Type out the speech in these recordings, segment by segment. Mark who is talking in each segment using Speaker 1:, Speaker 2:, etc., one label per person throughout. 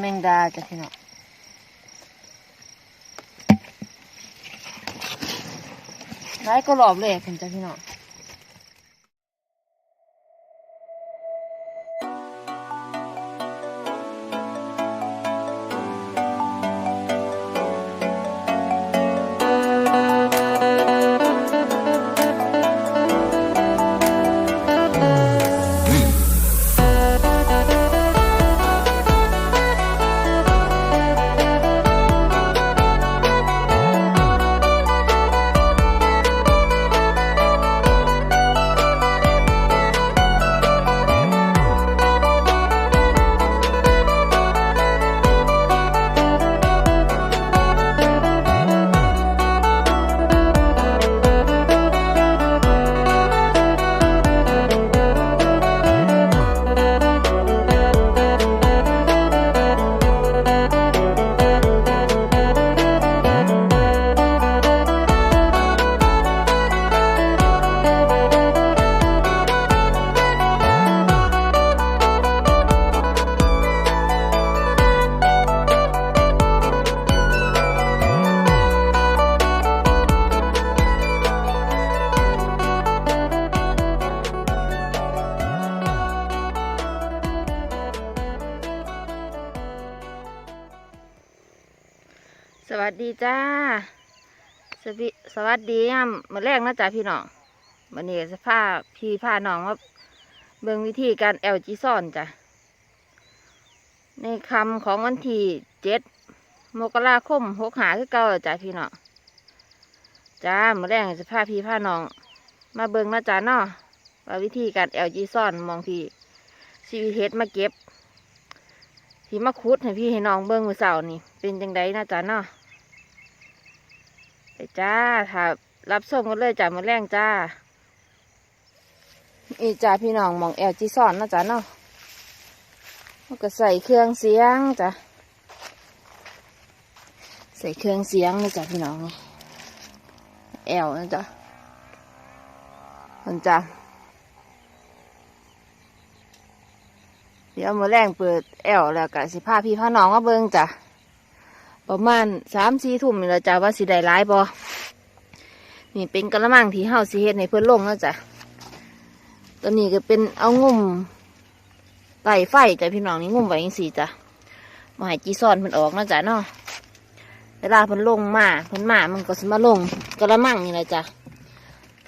Speaker 1: แมงดาจ้ะพี่น้องไล่ก็หลอบเลยคุณจ้ะพี่น้อง สวัสวัสดีย่ำมาแรกนะจ๊ะพี่น้องวันนี้จะพาพี่พาน้องมาเบิ่งวิธีการแอลจีซ่อนจ้ะ ในคำของวันที่เจ็ดมกราคมหกหาคือเก่าจ้ะพี่น้องจ้ามาแรกจะพาพี่พาน้อง มาเบิ่งนะจ๊ะเนาะว่าวิธีการแอลจีซ่อนมองที่ชีวิตเฮ็ดมาเก็บที่มาคุดให้พี่ให้น้องเบิ่งมือเสาร์นี่เป็นจังไดนะจ๊ะเนาะ ไปจ้าถ้ารับส่งกันเลยจ้ะมือแรงจ้าอีจ้าพี่น้องมองแอลจีซ่อนนะจ๊ะเนาะแล้วก็ใส่เครื่องเสียงจ้ะใส่เครื่องเสียงนะจ๊ะพี่น้องนี่แอลนะจ๊ะคนจ้ะเดี๋ยวมือแรงเปิดแอลแล้วก็สิพาพี่พาน้องมาเบิ่งจ้ะ ประมาณสามสี่ทุ่มนี่ละจ้ะว่าสิได้ร้ายบอนี่เป็นกระมังที่เฮาสิเฮ็ดให้เพิ่นลงแล้วจ้ะตัวนี้ก็เป็นเอางุ่มไต่ไฟจ้ะพี่น้องนี่งุ่มไว้ยังสี่จ้ะมาให้จีซ่อนเพิ่นออกนะจ้ะเนาะเวลาเพิ่นลงมาเพิ่นมามันก็สิมาลงกระมังนี่แหละจ้ะ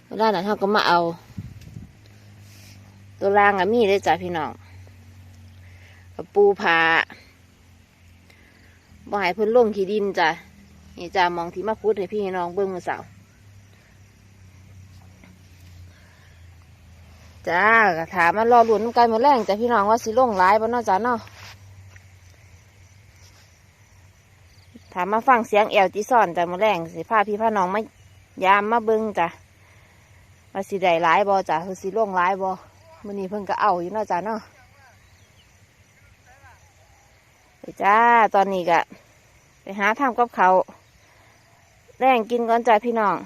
Speaker 1: เวลานั้นเฮาก็มาเอา ตัวรางอะมีเลยจ้ะพี่น้องปูผา บ่ให้เพิ่นลงขี้ดินจ้ะนี่จ้ามองที่มาพูดให้พี่น้องเบิ่งมือเสาจ้าก็ถามมารอหลุนกันมาแรงจ้ะพี่น้องว่าสิลงร้ายบ่นาะจ้ะเนาะถามมาฟังเสียงแอลจีซอนจ้ะมาแรงสิพาพี่พาน้องมายามมาเบิ่งจ้ะว่าสิได้ร้ายบ่จ้ะคือสิลงร้ายบ่มื้อนี้เพิ่นก็เอาอยู่เนาะจ้ะเนาะ ไป จ้าตอนนี้ก็ไปหาทำกับเขาแรงกินก่อนจ้าพี่น้อง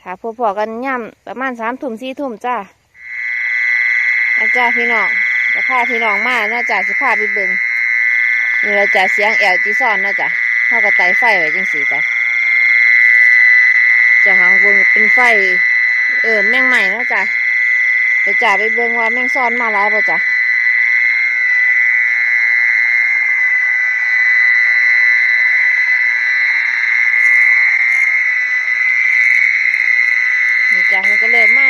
Speaker 1: ถ้าพอพอๆกันย่ำประมาณสามทุ่มสี่ทุ่มจ้าอาจ้าพี่น้องจะพาพี่น้องมาเนาะจ้าสิพาไปเบิงนี่เราจะเสียงแอลจีซ่อนเนาะจ้าเขาก็ไต่ไฟไว้จังสีจ้าจะหางบนเป็นไฟ เออแมงใหม่เนาะจ้าไปจ้าไปเบิงว่าแมงซ่อนมาหลายป่จ้า นี่ จ้ะมันก็เริ่มมา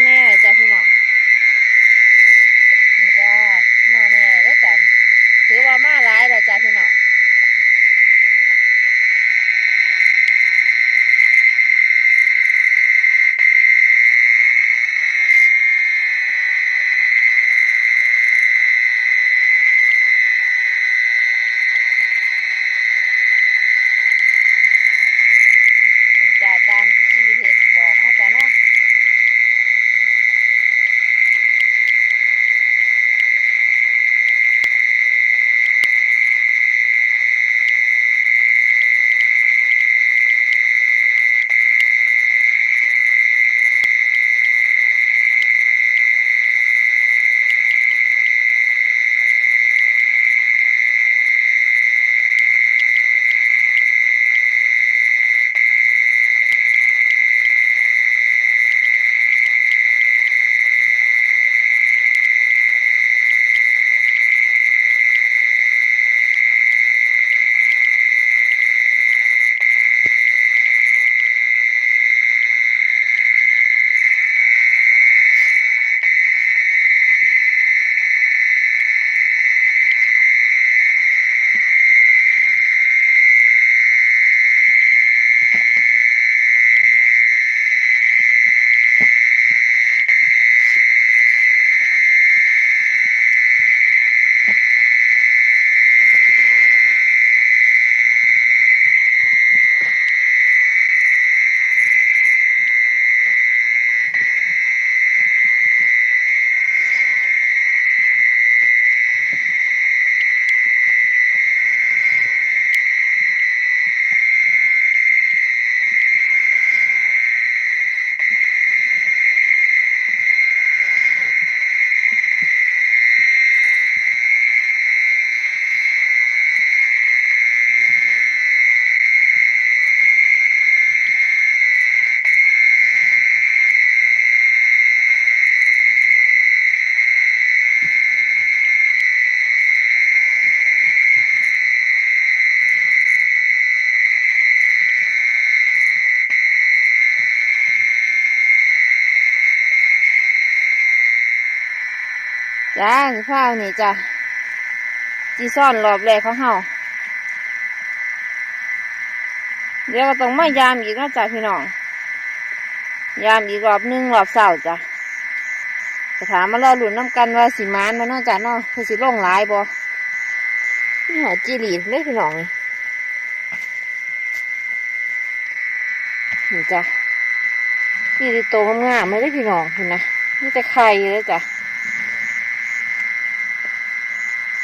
Speaker 1: จ้าสิพานี่จ้ะจีซ่อนรอบแรกของเฮาเดี๋ยวก็ต้องมายามอีกนาะจ้ะพี่น้อง ยามอีกรอบหนึงรอบเสาร์จ้ะจะถามมารอหลุนน้ำกันว่าสิมานมาเนาะจ้ะเนาะคือสิลงหลายบ่นี่หอจีรีดเลยพี่น้องนี่จ้ะนี่ดิโตงามๆเลยเด้พี่น้องคุณนะนี่แต่ไข่เลยจ้ะ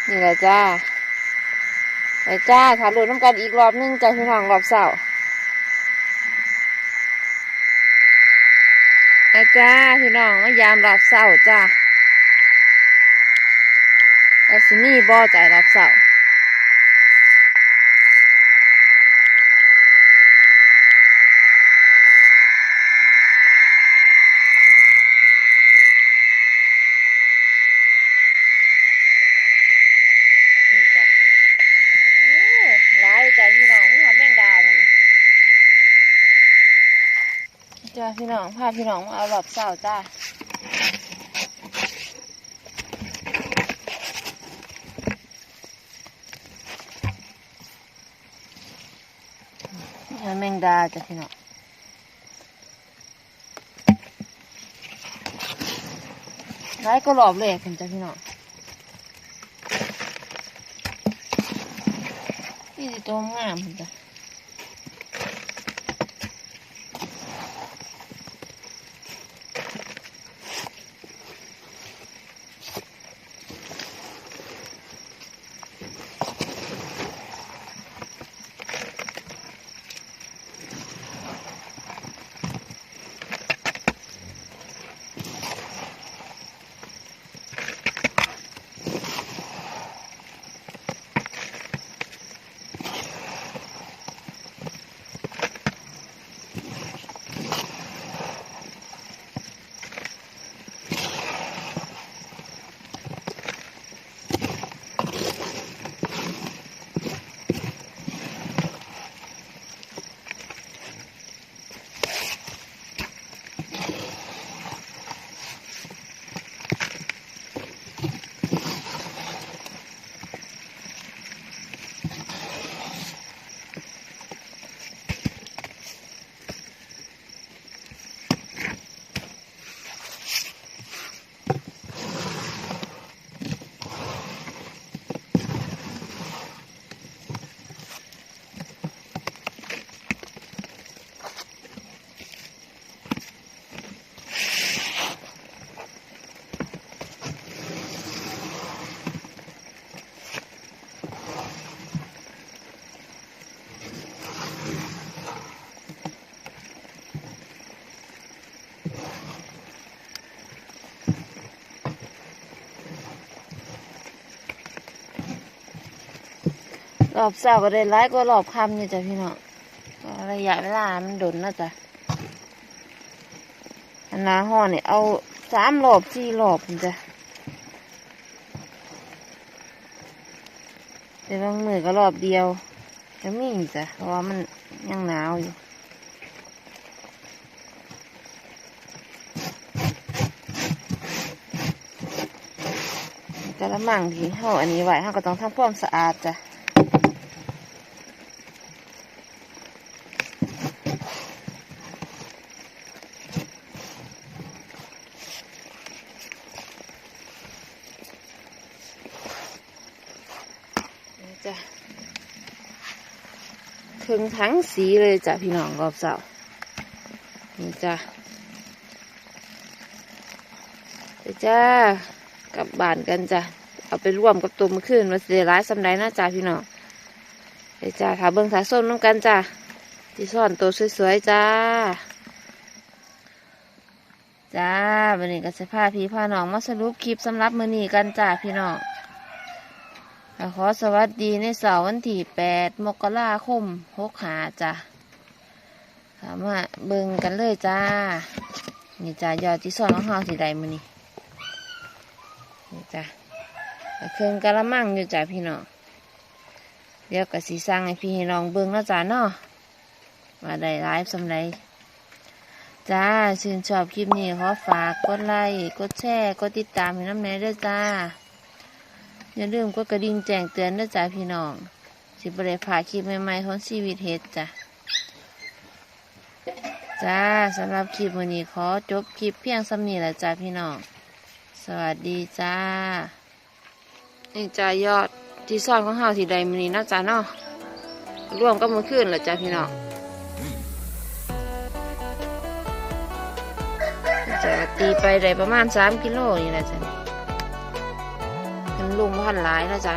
Speaker 1: นี่แหละจ้าไปจ้าถาหลุดน้ำกันอีกรอบนึงจ้าพี่น้องรอบเสาร์ไปจ้าพี่น้องมายามรอบเสาร์จ้าแล้วสิมีบ่อจ่ายรอบเสาร์นี่จ้ะโอ้หลายจ้ะพี่น้องมีหอมแมงดาเนี่ยจ้า พี่น้องพาพี่น้องมาเอารอบเสาร์จ้าแมงดาจ้ะพี่น้องไล่ก็หลอบเลยคุณจ้ะพี่น้องนี่ตัวงามคุณจ้ะ รอบเสาร์ก็ได้ไล่ก็รอบคำนี่จ้ะพี่น้องระยะเวลามันดนนะจ้ะอันนาห่อนี่เอาสามรอบสี่รอบจ้ะแต่บางมือก็รอบเดียวจะมีจ้ะเพราะว่ามันยังหนาวอยู่กระมังที่เฮาอันนี้ไว้เฮาก็ต้องทำความสะอาดจ้ะ ทั้งสีเลยจ้ะพี่น้องรอบเสาร์นี่จ้ะไปจ้ากลับบ้านกันจ้ะเอาไปร่วมกับตัวเมื่อคืนมาเสียร้ายสำไดนะจ้าพี่น้องไปจ้าถาเบิ้งถาส้มน้ำกันจ้าที่ซ่อนตัวสวยๆจ้าจ้าวันนี้ก็จะพาพี่พาน้องมาสรุปคลิปสำหรับมือนี้กันจ้าพี่น้อง ขอสวัสดีในเสาร์วันที่แปดมกราคมหกหาจ้าถามว่าเบิ่งกันเลยจ้า นี่จ้ายอดที่ซ่อนของเฮาสีใดมือนี้นี่จ้าเครื่องกะละมังอยู่จ้ะพี่น้องเดี๋ยวก็สีสั่งให้พี่ให้น้องเบิ่งเนาะจ้ะเนาะมาได้ไลฟ์สำไรจ้า ชื่นชอบคลิปนี้ขอฝากกดไลค์กดแชร์ กดติดตามให้น้ำแน่ด้วยจ้า อย่าลืมกดกระดิ่งแจ้งเตือนด้วยจ้าพี่น้อง สิบได้พาคลิปใหม่ๆของชีวิตเฮ็ดจ้ะ จ้าสำหรับคลิปวันนี้ขอจบคลิปเพียงสำนีแหละจ้าพี่น้อง สวัสดีจ้านี่จ้ายอดที่ซ่อนของเฮาที่ใดมื้อนี้นะจ้าเนาะรวมกับมื้อคืนแหละจ้าพี่น้องจะตีไปได้ประมาณ3กิโลนี่แหละจ้ะ ลุงพันร้ายนะจ๊ะ